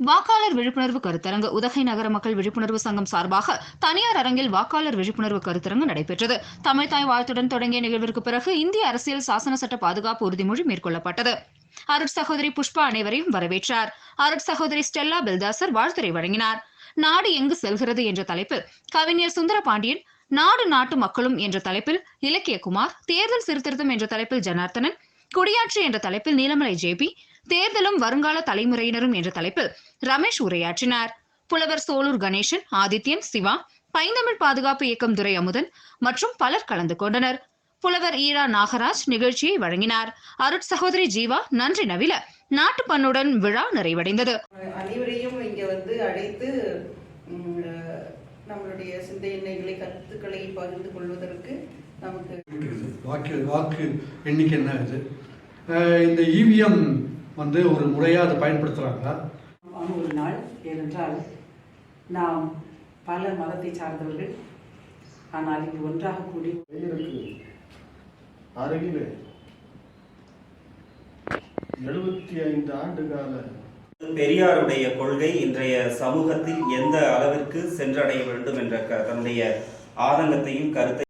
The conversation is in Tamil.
வாக்காளர் விழிப்புணர்வு கருத்தரங்கு. உதகை நகர மக்கள் விழிப்புணர்வு சங்கம் சார்பாக தனியார் அரங்கில் வாக்காளர் விழிப்புணர்வு கருத்தரங்கு நடைபெற்றது. தமிழ்தாய் வாழ்த்துடன் தொடங்கிய நிகழ்விற்கு பிறகு இந்திய அரசியல் சாசன சட்ட பாதுகாப்பு உறுதிமொழி மேற்கொள்ளப்பட்டது. அருட் சகோதரி புஷ்பா அனைவரையும் வரவேற்றார். அருட் சகோதரி ஸ்டெல்லா பெல்தாசர் வாழ்த்துரை வழங்கினார். நாடு எங்கு செல்கிறது என்ற தலைப்பில் கவிஞர் சுந்தர பாண்டியன் நாடு நாட்டு மக்களும் என்ற தலைப்பில் இலக்கியகுமார் தேர்தல் சீர்திருத்தம் என்ற தலைப்பில் ஜனார்த்தனன் குடியாட்சி என்ற தலைப்பில் நீலமலை ஜேபி தேர்தலும் வருங்கால தலைமுறையினரும் என்ற தலைப்பில் ரமேஷ் உரையாற்றினார். புலவர் சோலூர் கணேசன் ஆதித்யன் சிவா பைந்தமிழ் பாதுகாப்பு இயக்கம் துரை அமுதன் மற்றும் பலர் கலந்து கொண்டனர். புலவர் ஈரா நாகராஜ் நிகழ்ச்சியை வழங்கினார். அருட் சகோதரி ஜீவா நன்றி நவில நாட்டுப்பண்ணுடன் விழா நிறைவடைந்தது. அனைவரையும் இங்கே வந்து அழைத்து நம்மளுடைய சிந்தனைகளை கருத்துக்களை பகிர்ந்து கொள்வதற்கு நமக்கு வாக்கு வாக்கு எண்ணிக்கை என்ன இந்த இவிஎம் வந்து ஒரு முறையாக அதை பயன்படுத்துகிறாங்களா ஒரு நாள் ஏனென்றால் நாம் பல மதத்தை சார்ந்தவர்கள் ஆனால் இங்கு ஒன்றாக கூடி அருகிலே எழுபத்தி ஐந்து ஆண்டு கால பெரியாருடைய கொள்கை இன்றைய சமூகத்தில் எந்த அளவிற்கு சென்றடைய வேண்டும் என்ற க- தன்னுடைய ஆதங்கத்தையும் கருத்தை